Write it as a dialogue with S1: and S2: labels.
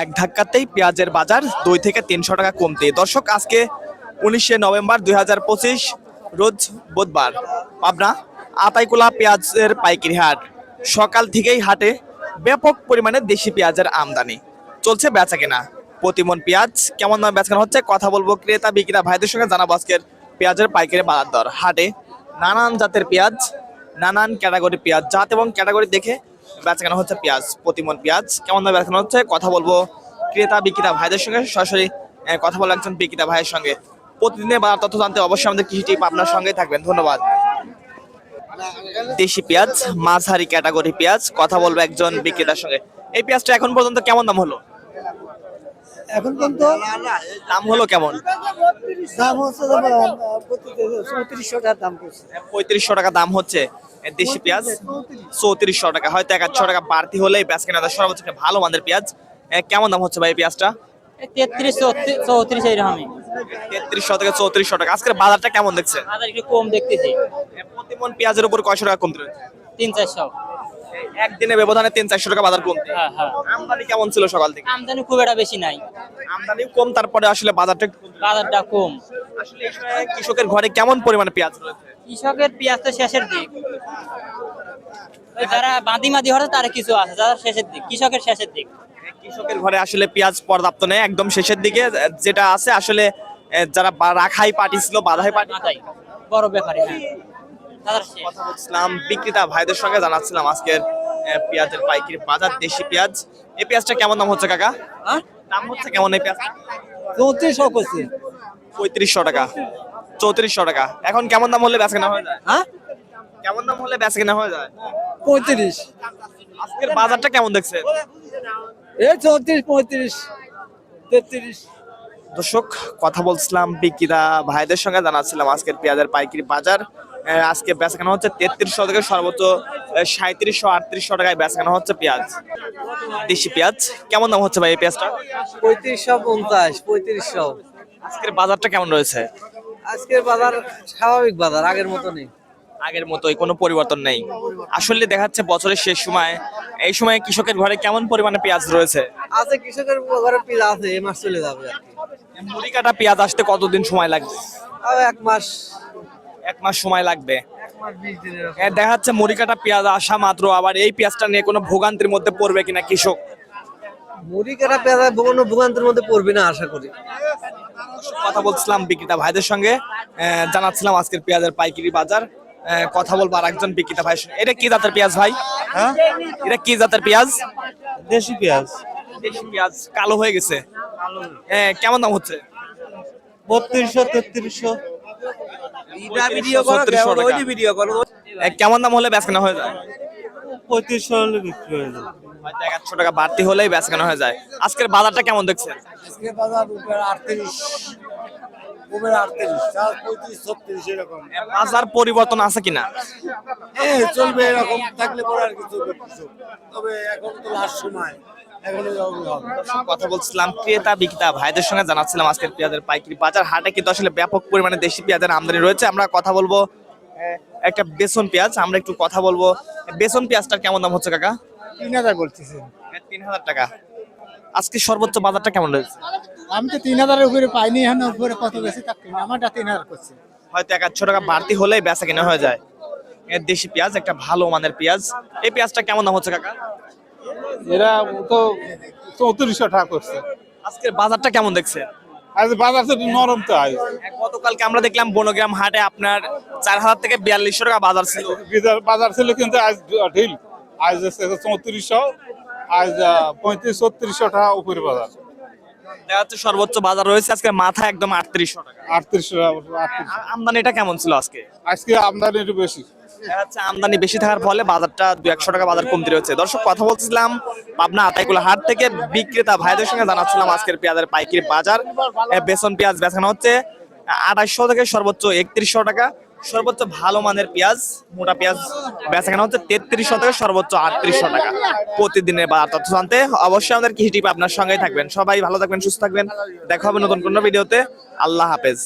S1: এক ধাক্কাতেই পেঁয়াজের বাজার দুই থেকে তিনশো টাকা কমতে। দর্শক, আজকে উনিশে নভেম্বর দুই হাজার পঁচিশ, রোজ বুধবার। পাবনা, আতাইকুলা পেঁয়াজের পাইকারি হাট। সকাল থেকেই হাটে ব্যাপক পরিমাণে দেশি পেঁয়াজের আমদানি। চলছে বেচা কেনা। প্রতিমন পেঁয়াজ কেমন দামে বেচা কেনা হচ্ছে কথা বলব ক্রেতা, বিক্রেতা ভাইদের সঙ্গে জানাব আজকের পেঁয়াজের পাইকারি বাজার দর। হাটে নানান জাতের পেঁয়াজ, নানান ক্যাটাগরি পেঁয়াজ। জাত এবং ক্যাটাগরি দেখে বেচা কেনা হচ্ছে পেঁয়াজ প্রতিমন পেঁয়াজ। কেমন দামে বেচা হচ্ছে? কথা বলব ক্রেতা বিক্রেতা ভাইদের সঙ্গে। সরাসরি কথা বলব একজন বিক্রেতা ভাইয়ের সঙ্গে। প্রতিদিনের বাজার তথ্য জানতে অবশ্যই আমাদের কৃষি টিপ আপনার সঙ্গে থাকবেন। ধন্যবাদ। দেশি পেঁয়াজ মাঝারি ক্যাটাগরি পেঁয়াজ কথা বলব একজন বিক্রেতার সঙ্গে। এই পেঁয়াজটা এখন পর্যন্ত কেমন দাম হলো?
S2: এখন পর্যন্ত
S1: দাম হলো কেমন?
S2: দাম হচ্ছে চৌত্রিশশো টাকার দাম
S1: পঁয়ত্রিশশো টাকা দাম হচ্ছে। দেশি পেঁয়াজ চৌত্রিশশো টাকা হয়তো এক টাকা বাড়তি হলেই পেঁয়াজ কেনা সর্বোচ্চ একটা ভালো মানের পেঁয়াজ। কেমন দাম হচ্ছে ভাই এই পেঁয়াজটা?
S3: তেত্রিশ চৌত্রিশ এইরকমই।
S1: তেত্রিশশো থেকে চৌত্রিশশো টাকা। আজকের বাজারটা কেমন দেখছে?
S3: বাজার একটু কম দেখতেছি।
S1: প্রতিমন পেঁয়াজের উপর কয়শো টাকা কমতে
S3: তিন চারশো।
S1: একদিনে ব্যবধানে তিন চারশো টাকা বাজার কমতে।
S3: হ্যাঁ হ্যাঁ।
S1: আমদানি কেমন ছিল সকাল থেকে?
S3: আমদানি খুব একটা বেশি নাই।
S1: আমদানি কম তারপরে আসলে বাজারটা
S3: বাজারটা কম।
S1: আসলে কৃষকের ঘরে কেমন পরিমাণে পেঁয়াজ রয়েছে?
S3: কৃষকের পেঁয়াজ তো শেষের দিক। যারা বাঁধি মাদি হচ্ছে তারা কিছু আছে যারা শেষের দিক কৃষকের শেষের দিক।
S1: কৃষকের ঘরে আসলে পেঁয়াজ পর্যাপ্ত নেই একদম শেষের দিকে যেটা আছে আসলে যারা রাখাই পার্টি ছিল বাধাই পার্টি।
S3: মাথায় বড় ব্যাপারী হ্যাঁ।
S1: কথা বলছিলাম বিক্রেতা ভাইদের সঙ্গে জানাচ্ছিলাম আজকের পেঁয়াজের পাইকারি বাজার দেশি পেঁয়াজ। এই পেঁয়াজটা কেমন দাম হচ্ছে কাকা? দাম হচ্ছে কেমন এই পেঁয়াজ
S2: চৌত্রিশশো করছে।
S1: পঁয়ত্রিশশো টাকা। চৌত্রিশশো টাকা। এখন কেমন দাম হলে বেচা কেনা হয়ে যায়?
S2: হ্যাঁ?
S1: কেমন দাম হলে বেচা কেনা হয়ে যায়?
S2: পঁয়ত্রিশ।
S1: আজকের বাজারটা কেমন দেখছে
S2: এই চৌত্রিশ পঁয়ত্রিশ তেত্রিশ।
S1: দর্শক কথা বলছিলাম বিক্রেতা ভাইদের সঙ্গে জানাচ্ছিলাম আজকের পেঁয়াজের পাইকারি বাজার। আজকে বেচাকেনা হচ্ছে তেত্রিশশো থেকে সর্বোচ্চ সাঁত্রিশশো আটত্রিশশো টাকায় বেচাকেনা হচ্ছে পেঁয়াজ। দেশি পেঁয়াজ কেমন দাম হচ্ছে ভাই এই পেঁয়াজটা?
S2: পঁয়ত্রিশশো পঞ্চাশ পঁয়ত্রিশশো।
S1: আজকের বাজারটা কেমন রয়েছে?
S2: আজকের বাজার স্বাভাবিক বাজার আগের মতো নেই।
S1: আগের মতোই কোনো পরিবর্তন নেই। আসলে দেখা যাচ্ছে বছরের শেষ সময়। এই সময় কৃষকের ঘরে কেমন পরিমাণে পেঁয়াজ রয়েছে?
S2: আছে কৃষকের ঘরে পিলা আছে এই মাস চলে যাবে আর কি।
S1: মুড়ি কাটা পেঁয়াজ আসতে কতদিন সময় লাগবে?
S2: আর এক মাস।
S1: এক মাস সময় লাগবে। এ, দেখা যাচ্ছে মুড়ি কাটা পেঁয়াজ আসা মাত্র আবার এই পেঁয়াজটা নিয়ে কোনো ভোগান্তির মধ্যে পড়বে কিনা কৃষক?
S2: মুড়ি কাটা পেঁয়াজ কোনো ভোগান্তের মধ্যে পড়বে না আশা করি।
S1: কথা বলছিলাম বিক্রেতা ভাইদের সঙ্গে। আহ, জানাচ্ছিলাম আজকের পেঁয়াজের পাইকারি বাজার। কথা বলব আর একজন বিক্রেতা ভাই এটা কি জাতের পেঁয়াজ ভাই?
S4: হ্যাঁ?
S1: এটা কি জাতের পেঁয়াজ?
S4: দেশি পেঁয়াজ।
S1: দেশি পেঁয়াজ কালো হয়ে গেছে। হ্যাঁ, কেমন দাম হচ্ছে?
S4: বত্রিশশো তেত্রিশশো।
S1: কেমন দাম হলে বেচকেনা হয়ে যায়?
S4: পঁয়ত্রিশশো হলে বিক্রি হয়ে যাবে
S1: হয়তো এক আধশো টাকা বাড়তি হলেই বেচকেনা হয়ে যায়। আজকের বাজারটা কেমন দেখছেন?
S2: আজকে বাজার আটত্রিশ। উপরে আটত্রিশ চার পঁয়ত্রিশ ছত্রিশ এরকম।
S1: বাজার পরিবর্তন আছে কিনা?
S2: হ্যাঁ চলবে এরকম থাকলে পরে আর কিছু কিছু তবে এখন তো লাস্ট সময় এখন এরকমই হবে।
S1: কথা বলছিলাম ক্রেতা বিক্রেতা ভাইদের সঙ্গে জানাচ্ছিলাম আজকের পেঁয়াজের পাইকারি বাজার। হাটে কিন্তু আসলে ব্যাপক পরিমাণে দেশি পেঁয়াজের আমদানি রয়েছে। আমরা কথা বলব একটা বেসন পেঁয়াজ আমরা একটু কথা বলব। বেসন পেঁয়াজটার কেমন দাম হচ্ছে কাকা?
S2: তিন হাজার বলতেছি।
S1: তিন হাজার টাকা। আজকে সর্বোচ্চ বাজারটা কেমন রয়েছে?
S2: আমি তো তিন হাজারের উপরে পাইনি এখন উপরে কত বেশি থাকতে আমারটা তিন হাজার করছে।
S1: হয়তো এক আধশো টাকা বাড়তি হলেই বেচা কিনা হয়ে যায়। এ দেশি পেঁয়াজ একটা ভালো মানের পেঁয়াজ। এই পেঁয়াজটা কেমন দাম হচ্ছে কাকা?
S4: এরা তো চৌত্রিশশো টাকা করছে।
S1: আজকের বাজারটা কেমন দেখছে?
S4: আজ বাজার তো নরম তো আজ।
S1: গতকালকে আমরা দেখলাম বনগ্রাম হাটে আপনার চার হাজার থেকে বিয়াল্লিশশো টাকা বাজার ছিল।
S4: বাজার- বাজার ছিল কিন্তু আজ ঢিল। আজ চৌত্রিশশো আজ পঁয়ত্রিশ ছত্রিশশো টাকা উপরে বাজার।
S1: যাচ্ছে সর্বোচ্চ বাজার রয়েছে আজকে মাথা একদম আটত্রিশশো টাকা।
S4: আটত্রিশশো আটত্রিশ
S1: আমদানিটা কেমন ছিল আজকে?
S4: আজকে আমদানি একটু বেশি।
S1: যাচ্ছে আমদানি বেশি থাকার ফলে বাজারটা দু একশো টাকা বাজার কমতি রয়েছে। দর্শক কথা বলছিলাম পাবনা আতাইকুলা হাট থেকে বিক্রেতা ভাইদের সঙ্গে জানাচ্ছিলাম আজকের পেঁয়াজের পাইকারি বাজার। বেসন পেঁয়াজ বেচানো হচ্ছে আঠাশশো থেকে সর্বোচ্চ একত্রিশশো টাকা। সর্বোচ্চ ভালো মানের পেঁয়াজ, মোটা পেঁয়াজ বেচাকেনা হচ্ছে তেত্রিশশো থেকে সর্বোচ্চ আটত্রিশশো টাকা প্রতিদিনের বাজার তথ্য জানতে অবশ্যই আমাদের কৃষি টিপ আপনার সঙ্গেই থাকবেন। সবাই ভালো থাকবেন, সুস্থ থাকবেন। দেখা হবে নতুন কোনো ভিডিওতে। আল্লাহ হাফেজ।